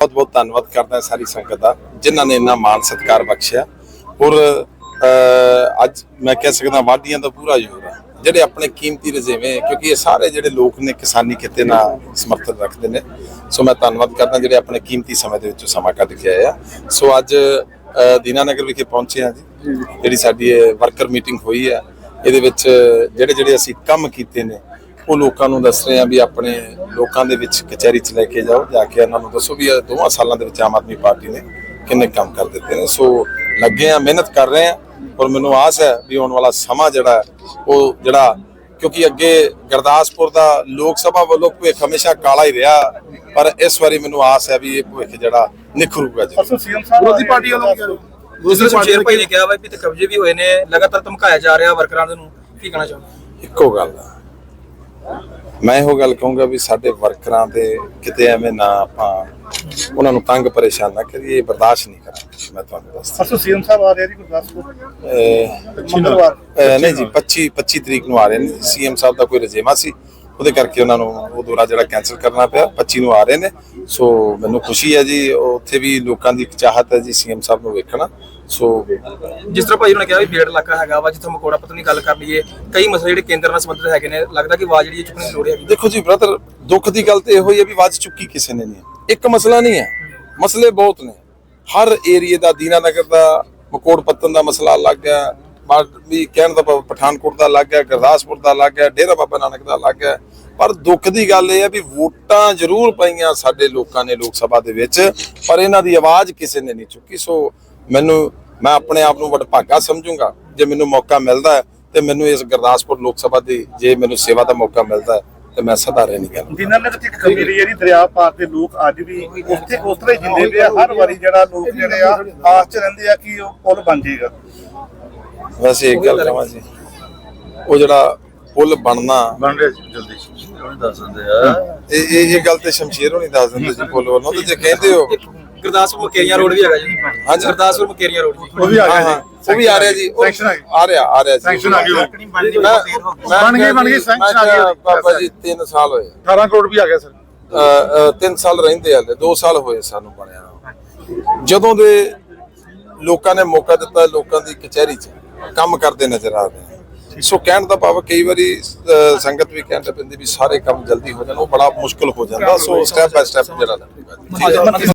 ਬਹੁਤ ਬਹੁਤ ਧੰਨਵਾਦ ਕਰਦਾ ਸਾਰੀ ਸੰਗਤ ਦਾ, ਜਿਨ੍ਹਾਂ ਨੇ ਇੰਨਾ ਮਾਨ ਸਤਿਕਾਰ ਬਖਸ਼ਿਆ। ਔਰ ਅੱਜ ਮੈਂ ਕਹਿ ਸਕਦਾ ਵਾਢੀਆਂ ਦਾ ਪੂਰਾ ਜ਼ੋਰ ਹੈ ਜਿਹੜੇ ਆਪਣੇ ਕੀਮਤੀ ਰਜ਼ੇਵੇਂ ਕਿਉਂਕਿ ਇਹ ਸਾਰੇ ਜਿਹੜੇ ਲੋਕ ਨੇ ਕਿਸਾਨੀ ਕਿਤੇ ਨਾਲ ਸਮਰਥਨ ਰੱਖਦੇ ਨੇ। ਸੋ ਮੈਂ ਧੰਨਵਾਦ ਕਰਦਾ ਜਿਹੜੇ ਆਪਣੇ ਕੀਮਤੀ ਸਮੇਂ ਦੇ ਵਿੱਚ ਸਮਾਂ ਕੱਢ ਕੇ ਆਏ ਆ। ਸੋ ਅੱਜ ਦੀਨਾਨਗਰ ਵਿਖੇ ਪਹੁੰਚੇ ਆ ਜੀ। ਜਿਹੜੀ ਸਾਡੀ ਵਰਕਰ ਮੀਟਿੰਗ ਹੋਈ ਹੈ ਇਹਦੇ ਵਿੱਚ ਜਿਹੜੇ ਜਿਹੜੇ ਅਸੀਂ ਕੰਮ ਕੀਤੇ ਨੇ ਉਹ ਲੋਕਾਂ ਨੂੰ ਦੱਸ ਰਹੇ ਆ ਵੀ ਆਪਣੇ ਲੋਕਾਂ ਦੇ ਵਿੱਚ ਕਚਹਿਰੀ 'ਚ ਲੈ ਕੇ ਜਾਓ ਜਾ ਕੇ ਉਹਨਾਂ ਨੂੰ ਦੱਸੋ ਵੀ ਇਹ ਦੋਵਾਂ ਸਾਲਾਂ ਦੇ ਵਿੱਚ ਆਮ ਆਦਮੀ ਪਾਰਟੀ ਨੇ ਕਿੰਨੇ ਕੰਮ ਕਰ ਦਿੱਤੇ ਨੇ। ਸੋ ਲੱਗੇ ਆ ਮਿਹਨਤ ਕਰ ਰਹੇ ਆ ਔਰ ਮੈਨੂੰ ਆਸ ਹੈ ਵੀ ਆਉਣ ਵਾਲਾ ਸਮਾਂ ਜਿਹੜਾ ਹੈ, ਉਹ ਜਿਹੜਾ ਕਿਉਂਕਿ ਅੱਗੇ ਗੁਰਦਾਸਪੁਰ ਦਾ ਲੋਕ ਸਭਾ ਵੱਲੋਂ ਭਵਿੱਖ ਹਮੇਸ਼ਾ ਕਾਲਾ ਹੀ ਰਿਹਾ ਪਰ ਇਸ ਵਾਰੀ ਮੈਨੂੰ ਆਸ ਹੈ ਵੀ ਇਹ ਭਵਿੱਖ ਜਿਹੜਾ ਨਿਖਰੂਗਾ ਜੀ ਅਸਲ ਸੀਐਮ ਸਾਹਿਬ ਵਿਰੋਧੀ ਪਾਰਟੀ ਵੱਲੋਂ ਦੂਸਰੇ ਸ਼ਮਸ਼ੇਰ ਭਾਈ ਨੇ ਕਿਹਾ ਵਾ ਵੀ ਤੇ ਕਬਜ਼ੇ ਵੀ ਹੋਏ ਨੇ ਲਗਾਤਾਰ ਧਮਕਾਇਆ ਜਾ ਰਿਹਾ ਵਰਕਰਾਂ ਨੂੰ। ਕੀ ਕਹਿਣਾ ਚਾਹੁੰਦੇ ਇੱਕੋ ਗੱਲ ਆ। ਮੈਂ ਇਹੋ ਗੱਲ ਕਹੂੰਗਾ ਵੀ ਸਾਡੇ ਵਰਕਰਾਂ ਦੇ ਕਿਤੇ ਐਵੇਂ ਨਾ ਆਪਾਂ ਉਹਨਾਂ ਨੂੰ ਤੰਗ ਪਰੇਸ਼ਾਨ ਨਾ ਕਰੀਏ ਇਹ ਬਰਦਾਸ਼ਤ ਨਹੀਂ ਕਰਾਂਗੇ ਮੈਂ ਤੁਹਾਨੂੰ ਦੱਸਦਾ ਅਸਲ ਸੀਐਮ ਸਾਹਿਬ ਆ ਰਿਹਾ ਜੀ ਗੁਰਦਾਸਪੁਰ? ਮੰਗਲਵਾਰ ਨਹੀਂ ਜੀ 25 25 ਤਰੀਕ ਨੂੰ ਆ ਰਹੇ ਨੇ ਸੀਐਮ ਸਾਹਿਬ ਦਾ ਕੋਈ ਰਜੇਮਾ ਸੀ ਉਹਦੇ ਕਰਕੇ ਉਹਨਾਂ ਨੂੰ ਉਹ ਦੌਰਾ ਜਿਹੜਾ ਕੈਨਸਲ ਕਰਨਾ ਪਿਆ 25 ਨੂੰ ਆ ਰਹੇ ਨੇ। ਸੋ ਮੈਨੂੰ ਖੁਸ਼ੀ ਹੈ ਜੀ ਉੱਥੇ ਵੀ ਲੋਕਾਂ ਦੀ ਇੱਕ ਚਾਹਤ ਹੈ ਜੀ ਸੀਐਮ ਸਾਹਿਬ ਨੂੰ ਵੇਖਣਾ। ਸੋ ਜਿਸ ਤਰ੍ਹਾਂ ਭਾਈ ਉਹਨਾਂ ਕਿਹਾ ਵੀ ਬੇੜ ਇਲਾਕਾ ਹੈਗਾ ਵਾ ਜਿੱਥੇ ਮਕੋੜਾ ਪਤਨੀ ਗੱਲ ਕਰ ਲਈਏ ਕਈ ਮਸਲੇ ਜਿਹੜੇ ਕੇਂਦਰ ਨਾਲ ਸੰਬੰਧਿਤ ਹੈਗੇ ਨੇ ਲੱਗਦਾ ਕਿ ਆਵਾਜ਼ ਜਿਹੜੀ ਚੁੱਕਣੀ ਲੋੜ ਹੈਗੀ। ਦੇਖੋ ਜੀ ਬ੍ਰਦਰ ਦੁੱਖ ਦੀ ਗੱਲ ਤੇ ਇਹੋ ਹੀ ਹੈ ਵੀ ਵੱਜ ਚੁੱਕੀ ਕਿਸੇ ਨੇ ਨਹੀਂ। ਇੱਕ ਮਸਲਾ ਨਹੀਂ ਹੈ। ਮਸਲੇ ਬਹੁਤ ਨੇ। ਹਰ ਏਰੀਏ ਦਾ ਦੀਨਾਨਗਰ ਦਾ ਮਕੋੜ ਪੱਤਨ ਦਾ ਮਸਲਾ ਲੱਗ ਗਿਆ। ਬਾਹਰ ਵੀ ਕਹਿਣ ਦਾ ਪਠਾਨਕੋਟ ਦਾ ਲੱਗ ਗਿਆ ਗੁਰਦਾਸਪੁਰ ਦਾ ਲੱਗ ਗਿਆ ਡੇਰਾ ਬਾਬਾ ਨਾਨਕ ਦਾ ਲੱਗ ਗਿਆ ਪਰ ਦੁੱਖ ਦੀ ਗੱਲ ਇਹ ਹੈ ਵੀ ਵੋਟਾਂ ਜ਼ਰੂਰ ਪਈਆਂ ਸਾਡੇ ਲੋਕਾਂ ਨੇ ਲੋਕ ਸਭਾ ਦੇ ਵਿੱਚ, ਪਰ ਇਹਨਾਂ ਦੀ ਆਵਾਜ਼ ਕਿਸੇ ਨੇ ਨਹੀਂ ਚੁੱਕੀ। ਸੋ ਮੈਨੂੰ, ਮੈਂ ਆਪਣੇ ਆਪ ਨੂੰ ਵਡਭਾਗਾ ਸਮਝੂੰਗਾ, ਜੇ ਮੈਨੂੰ ਮੌਕਾ ਮਿਲਦਾ ਹੈ, ਤੇ ਮੈਨੂੰ ਇਸ ਗੁਰਦਾਸਪੁਰ ਲੋਕ ਸਭਾ ਦੀ ਜੇ ਮੈਨੂੰ ਸੇਵਾ ਦਾ ਮੌਕਾ ਮਿਲਦਾ ਹੈ, ਤੇ ਮੈਂ ਸਦਾਰੇ ਨਹੀਂ ਕਰਾਂਗਾ ਦਿਨਾਂ ਦੇ ਵਿੱਚ ਇੱਕ ਕਮੀ ਦਰਿਆ ਪਾਰ ਦੇ ਲੋਕ ਅੱਜ ਵੀ ਉੱਥੇ ਉਤਰੇ ਜਿੰਦੇ ਪਏ ਹਰ ਵਾਰੀ ਜਿਹੜਾ ਲੋਕ ਜਿਹੜੇ ਆ ਆਸ ਚ ਰਹਿੰਦੇ ਆ, ਕਿ ਉਹ ਪੁਲ ਬਣ ਜਾਏਗਾ? ਵੈਸੇ ਇੱਕ ਗੱਲ ਕਹਾਂ ਜੀ ਉਹ ਜਿਹੜਾ ਪੁੱਲ ਬਣਨਾ। ਬਣ ਰਿਹਾ ਜੀ ਜਲਦੀ ਇਹ ਇਹ ਇਹ ਗੱਲ ਤੇ ਸ਼ਮਸ਼ੀਰ ਹੋਣੀ ਦੱਸ ਦਿੰਦੇ ਸੀ ਪੁੱਲ ਵੱਲੋਂ ਤੇ ਜੇ ਕਹਿੰਦੇ ਹੋ। ਗੁਰਦਾਸਪੁਰ ਮਕੇਰੀਆਂ ਰੋਡ ਵੀ ਹੈਗਾ ਜੀ। ਹਾਂਜੀ। ਗੁਰਦਾਸਪੁਰ ਮਕੇਰੀਆਂ ਰੋਡ ਜੀ। ਉਹ ਵੀ ਆ ਗਿਆ ਹਾਂ ਜੀ। ਉਹ ਵੀ ਆ ਰਿਹਾ ਜੀ। ਉਹ ਆ ਆ ਰਿਹਾ ਆ ਰਿਹਾ ਜੀ। ਸੈਂਕਸ਼ਨ ਆ ਮੈਂ ਬਣ ਗਈ, ਬਣ ਗਈ, ਜੀ, ਸੈਂਕਸ਼ਨ ਆ ਉਹਦੀ। ਬਾਬਾ ਜੀ 3 ਸਾਲ ਹੋਏ। 18 ਕਰੋੜ ਵੀ ਆ ਗਿਆ ਸਰ। 3 ਸਾਲ ਰਹਿੰਦੇ ਹਲੇ 2 ਸਾਲ ਹੋਏ ਸਾਨੂੰ ਬਣਿਆ। ਜਦੋਂ ਦੇ ਲੋਕਾਂ ਨੇ ਮੌਕਾ ਦਿੱਤਾ ਲੋਕਾਂ ਦੀ ਕਚਹਿਰੀ 'ਚ ਕੰਮ ਕਰਦੇ ਨਜ਼ਰ ਆ ਰਹੇ ਨੇ। ਸੋ ਕਹਿਣ ਦਾ ਭਾਵ ਕਈ ਵਾਰੀ ਅਹ, ਸੰਗਤ ਵੀ ਕਹਿੰਦੇ ਪੈਂਦੀ ਵੀ ਸਾਰੇ ਕੰਮ ਜਲਦੀ ਹੋ ਜਾਣ ਉਹ ਬੜਾ ਮੁਸ਼ਕਲ ਹੋ ਜਾਂਦਾ ਸੋ ਸਟੈਪ ਬਾਈ ਸਟੈਪ ਜਿਹੜਾ ਲੱਗੇਗਾ।